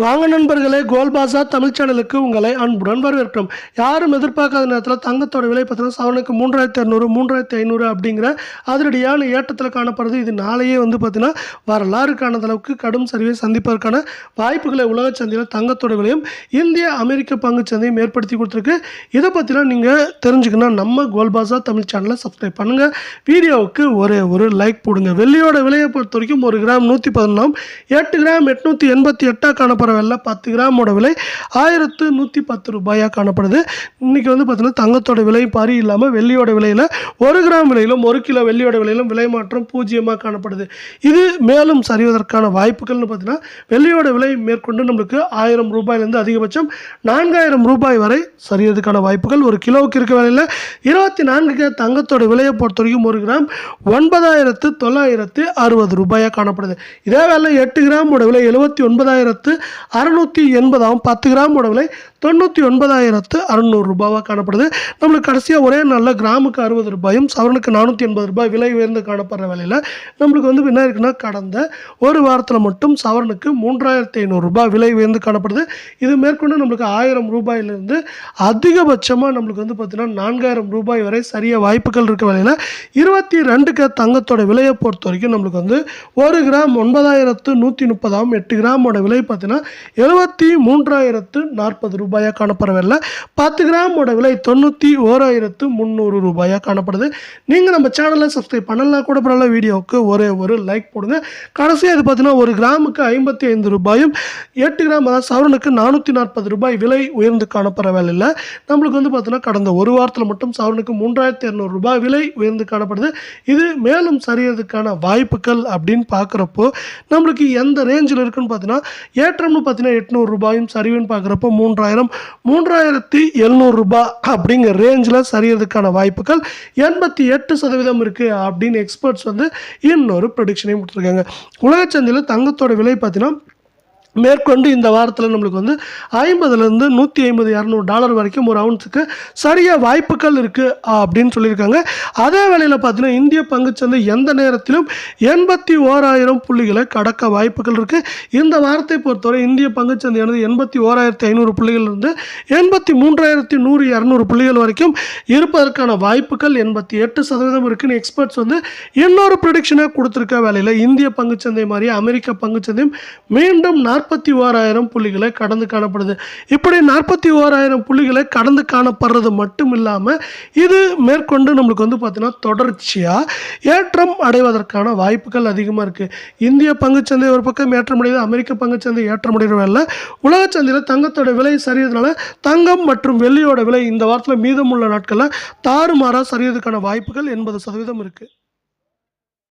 வாங்க நண்பர்களே கோல்பாசா தமிழ் சேனலுக்கு உங்களை அன்புடன் வரவேற்கிறோம். யாரும் எதிர்பார்க்காத நேரத்தில் தங்கத்தோட விலை பார்த்தீங்கன்னா சவனுக்கு மூன்றாயிரத்தி இரநூறு மூன்றாயிரத்தி ஐநூறு அப்படிங்கிற அதிரடியான ஏற்றத்தில் காணப்படுது இது நாளையே வந்து பார்த்தீங்கன்னா வரலாறு காணாத அளவுக்கு கடும் சரிவை சந்திப்பதற்கான வாய்ப்புகளை உலக சந்தையில் தங்கத்தோட விலையும் இந்திய அமெரிக்க பங்கு சந்தையும் ஏற்படுத்தி கொடுத்துருக்கு. இதை பற்றிலாம் நீங்கள் தெரிஞ்சுக்கணும் நம்ம கோல்பாசா தமிழ் சேனலை சப்ஸ்கிரைப் பண்ணுங்கள் வீடியோவுக்கு ஒரே ஒரு லைக் போடுங்க. வெள்ளியோட விலையை பொறுத்த வரைக்கும் ஒரு கிராம் நூற்றி பதினொன்றாம் எட்டு கிராம் எட்நூற்றி எண்பத்தி எட்டாக காணப்படும் வெள்ளை பத்து கிராமோட விலை ஆயிரத்து நூற்றி பத்து ரூபாயாக காணப்படுது. இன்றைக்கி வந்து பார்த்தீங்கன்னா தங்கத்தோட விலை பாரி இல்லாமல் வெள்ளியோட விலையில் ஒரு கிராம் விலையிலும் ஒரு கிலோ வெள்ளியோட விலையிலும் விலை மாற்றம் பூஜ்ஜியமாக காணப்படுது. இது மேலும் சரிவதற்கான வாய்ப்புகள்னு பார்த்தீங்கன்னா வெள்ளியோட விலை மேற்கொண்டு நம்மளுக்கு ஆயிரம் ரூபாயிலேருந்து அதிகபட்சம் நான்காயிரம் ரூபாய் வரை சரியதுக்கான வாய்ப்புகள். ஒரு கிலோவுக்கு இருக்க விலையில் இருபத்தி நான்கு தங்கத்தோட விலையை பொறுத்த வரைக்கும் ஒரு கிராம் ஒன்பதாயிரத்து தொள்ளாயிரத்து அறுபது ரூபாயாக காணப்படுது. இதே வேலை எட்டு கிராமோட விலை எழுபத்தி ஒன்பதாயிரத்து அறுநூற்றி எண்பதாகவும் பத்து கிராம் விலை தொண்ணூற்றி ஒன்பதாயிரத்து அறுநூறு ரூபாவாக காணப்படுது. நம்மளுக்கு கடைசியாக ஒரே நாளில் கிராமுக்கு அறுபது ரூபாயும் சவரனுக்கு நானூற்றி எண்பது ரூபாய் விலை உயர்ந்து காணப்படுற விலையில் நம்மளுக்கு வந்து என்ன இருக்குன்னா கடந்த ஒரு வாரத்தில் மட்டும் சவரனுக்கு மூன்றாயிரத்தி ஐநூறுரூபா விலை உயர்ந்து காணப்படுது. இது மேற்கொண்டு நம்மளுக்கு ஆயிரம் ரூபாயிலிருந்து அதிகபட்சமாக நம்மளுக்கு வந்து பார்த்திங்கன்னா நான்காயிரம் ரூபாய் வரை சரிய வாய்ப்புகள் இருக்க விலையில் இருபத்தி ரெண்டுக்கு தங்கத்தோட விலையை பொறுத்த வரைக்கும் நம்மளுக்கு வந்து ஒரு கிராம் ஒன்பதாயிரத்து நூற்றி முப்பதாம் எட்டு கிராமோட விலை பார்த்தீங்கன்னா எழுபத்தி மூன்றாயிரத்து நாற்பது ரூபாயாக காணப்படவில்லை. பத்து கிராமோட விலை தொண்ணூற்றி ஓராயிரத்து முந்நூறு ரூபாயாக காணப்படுது. நீங்கள் நம்ம சேனலை சப்ஸ்கிரைப் பண்ணலாம் கூட பரவாயில்ல வீடியோவுக்கு ஒரே ஒரு லைக் போடுங்க. கடைசியாக இது பார்த்தீங்கன்னா ஒரு கிராமுக்கு ஐம்பத்தி ஐந்து ரூபாயும் எட்டு கிராம் அதாவது சவரனுக்கு நானூற்றி நாற்பது ரூபாய் விலை உயர்ந்து காணப்படுற நம்மளுக்கு வந்து பார்த்தீங்கன்னா கடந்த ஒரு வாரத்தில் மட்டும் சவரனுக்கு மூன்றாயிரத்தி இரநூறு ரூபாய் விலை உயர்ந்து காணப்படுது. இது மேலும் சரியறதுக்கான வாய்ப்புகள் அப்படின்னு பார்க்குறப்போ நம்மளுக்கு எந்த ரேஞ்சில் இருக்குன்னு பார்த்தீங்கன்னா ஏற்றம் ஏற்றம்னு பார்த்தீங்கன்னா எட்நூறு ரூபாயும் சரிவுன்னு பார்க்குறப்ப மூன்றாயிரம் மூன்றாயிரத்தி எழுநூறு ரூபாய் அப்படிங்கிற ரேஞ்சில் சரியறதுக்கான வாய்ப்புகள் எண்பத்தி எட்டு சதவீதம் இருக்குது அப்படின்னு எக்ஸ்பர்ட்ஸ் வந்து இன்னொரு ப்ரொடிக்ஷனையும் கொடுத்துருக்காங்க. உலகச்சந்தையில் தங்கத்தோட விலை பார்த்தீங்கன்னா மேற்கொண்டு இந்த வாரத்தில் நம்மளுக்கு வந்து ஐம்பதுலேருந்து நூற்றி ஐம்பது இரநூறு டாலர் வரைக்கும் ஒரு அவுன்ஸுக்கு சரியாக வாய்ப்புகள் இருக்குது அப்படின்னு சொல்லியிருக்காங்க. அதே வேளையில் பார்த்தீங்கன்னா இந்திய பங்குச்சந்தை எந்த நேரத்திலும் எண்பத்தி ஓராயிரம் புள்ளிகளை கடக்க வாய்ப்புகள் இருக்குது இந்த வாரத்தை பொறுத்தவரை இந்திய பங்குச்சந்தையானது எண்பத்தி ஓராயிரத்தி ஐநூறு புள்ளிகளிலிருந்து எண்பத்தி மூன்றாயிரத்தி நூறு இரநூறு புள்ளிகள் வரைக்கும் இருப்பதற்கான வாய்ப்புகள் எண்பத்தி எட்டு சதவீதம் இருக்குன்னு எக்ஸ்பர்ட்ஸ் வந்து இன்னொரு ப்ரொடிக்ஷனாக கொடுத்துருக்க வேலையில் இந்திய பங்குச்சந்தை மாதிரி அமெரிக்க பங்குச்சந்தையும் மீண்டும் நாற்பத்தி ஓராயிரம் புள்ளிகளை கடந்து காணப்படுது. இப்படி நாற்பத்தி ஓராயிரம் புள்ளிகளை கடந்து காணப்படுறது மட்டும் இல்லாமல் இது மேற்கொண்டு நம்மளுக்கு வந்து பார்த்தீங்கன்னா தொடர்ச்சியாக ஏற்றம் அடைவதற்கான வாய்ப்புகள் அதிகமாக இருக்குது இந்திய பங்குச்சந்தை ஒரு பக்கம் ஏற்றமடையுது அமெரிக்க பங்குச்சந்தை ஏற்றமடைகிற வேலை உலக சந்தையில் தங்கத்தோட விலை சரியதுனால தங்கம் மற்றும் வெள்ளியோட விலை இந்த வாரத்தில் மீதமுள்ள நாட்களில் தாறுமாறாக சரியதுக்கான வாய்ப்புகள் எண்பது சதவீதம் இருக்குது